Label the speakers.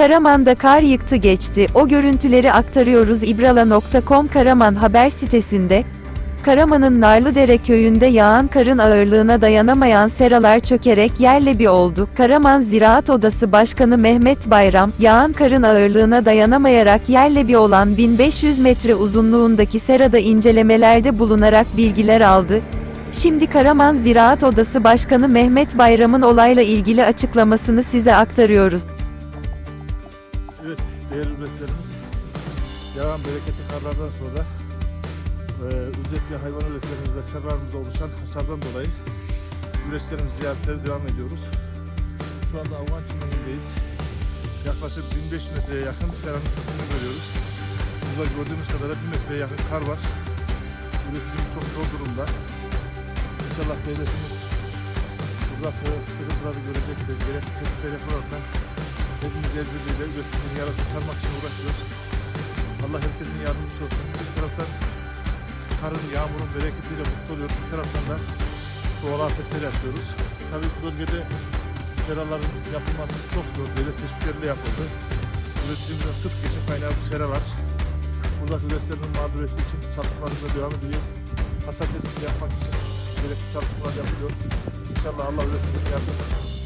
Speaker 1: Karaman'da kar yıktı geçti. O görüntüleri aktarıyoruz ibrala.com Karaman haber sitesinde. Karaman'ın Narlıdere köyünde yağan karın ağırlığına dayanamayan seralar çökerek yerle bir oldu. Karaman Ziraat Odası Başkanı Mehmet Bayram, yağan karın ağırlığına dayanamayarak yerle bir olan 1500 metre uzunluğundaki serada incelemelerde bulunarak bilgiler aldı. Şimdi Karaman Ziraat Odası Başkanı Mehmet Bayram'ın olayla ilgili açıklamasını size aktarıyoruz.
Speaker 2: Evet değerli üreticilerimiz yağan bereketli karlardan sonra e, özellikle hayvan üreticilerimiz ve serlarımızda oluşan hasardan dolayı üreticilerimiz ziyaretlere devam ediyoruz. Şu anda Afgan çimenliğindeyiz. Yaklaşık 1500 metreye yakın seranın çökümünü görüyoruz. Burada gördüğümüz kadarıyla 1 metreye yakın kar var. Üreticimiz çok zor durumda. İnşallah devletimiz buradaki sıkıntıları görecektir. Gerek tedbirler yaparaktan Hepimiz el birliğiyle üreticinin yarası sarmak için uğraşıyoruz. Allah herkesin yardımcısı olsun. Bir taraftan karın, yağmurun bereketiyle mutlu oluyoruz. Bir taraftan da doğal afetler yaşıyoruz. Tabii bu bölgede seraların yapılması çok zor. Devlet teşvikleriyle yapıldı. Üreticimizin sırf geçim kaynağı bu sera var. Buradaki üreticilerin mağduriyeti için çalışmalarımıza devam ediyoruz. Hasat tespiti yapmak için gerekli çalışmalar yapılıyor. İnşallah Allah üreticinin yardımcısı olsun.